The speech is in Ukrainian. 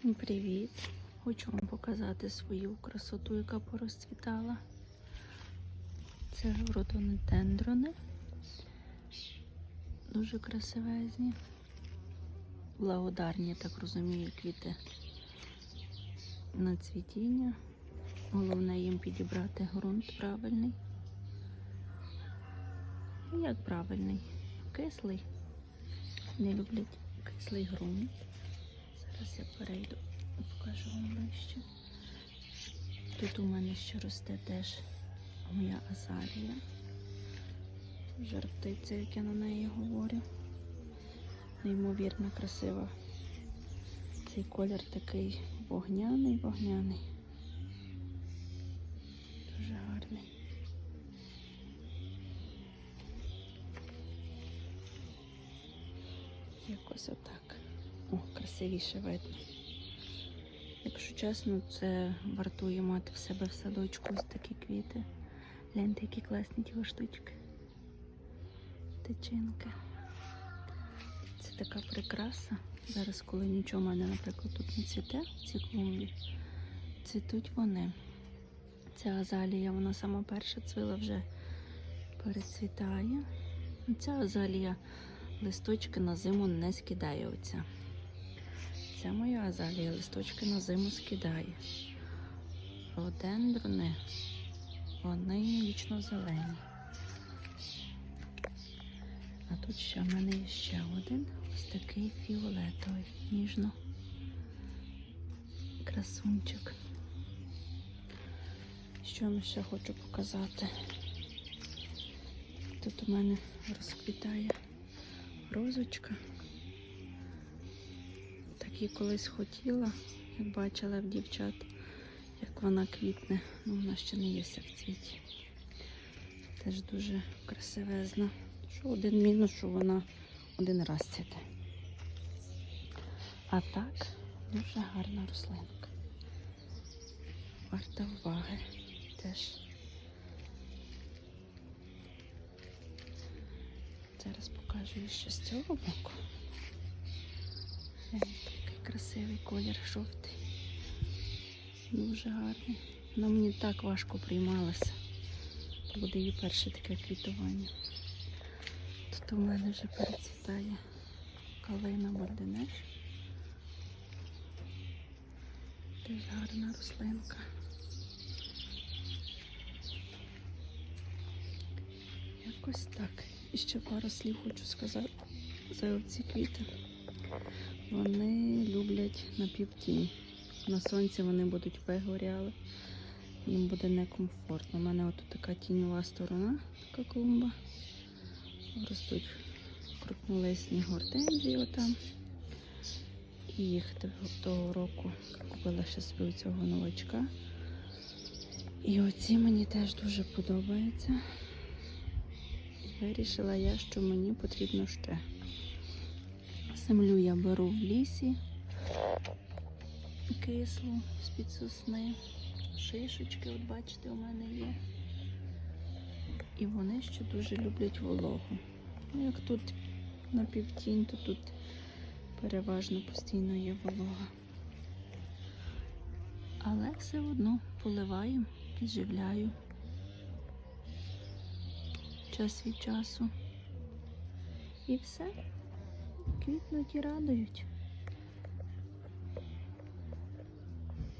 Привіт! Хочу вам показати свою красоту, яка порозцвітала. Це родонедендрони. Дуже красивезні. Благодарні, я так розумію, квіти на цвітіння. Головне їм підібрати ґрунт правильний. Ну, Як правильний? Кислий. Не люблять кислий ґрунт. Зараз я перейду і покажу вам ближче. Тут у мене ще росте теж моя азалія. Жар птиця, як я на неї говорю. Неймовірно красива. Цей колір такий вогняний, вогняний. Дуже гарний. Якось отак. О, красивіше видно. Якщо чесно, це вартує мати в себе в садочку ось такі квіти. Гляньте, які класні ті штучки. Тичинки. Це така прикраса. Зараз, коли нічого в мене, наприклад, тут не цвіте, в цій клумбі, цвітуть вони. Ця азалія, вона сама перша цвіла вже перецвітає. Ця азалія листочки на зиму не скидає оця. Ця моя азалія листочки на зиму скидає. Родендрони, вони вічно зелені. А тут ще в мене є ще один ось такий фіолетовий, ніжно. Красунчик. Що я ще хочу показати? Тут у мене розквітає розочка. Її колись хотіла, як бачила в дівчат, як вона квітне, ну вона ще не є в цвіті. Теж дуже красивезна. Що один мінус, що вона один раз цвіте. А так, дуже гарна рослинка. Варта уваги теж. Зараз покажу ще з цього боку. Красивий колір жовтий. Дуже гарний. Вона мені так важко приймалася. Буде її перше таке квітування. Тут у мене вже перецвітає калина бальденеш. Теж гарна рослинка. Якось так. І ще пару слів хочу сказати за ці квіти. Вони люблять на. На сонці вони будуть вигоряли, їм буде некомфортно. У мене от така тіньова сторона, така клумба. Ростуть крупнолисні гортензії отам. І їх того року купила ще собі цього новачка. І оці мені теж дуже подобаються. Вирішила я, що мені потрібно ще. Землю я беру в лісі, кислу з-під сосни, шишечки, от бачите, у мене є. І вони ще дуже люблять вологу. Ну, як тут на півтінь, то тут переважно постійно є волога. Але все одно поливаю, підживляю час від часу. І все, квітнуть і радують.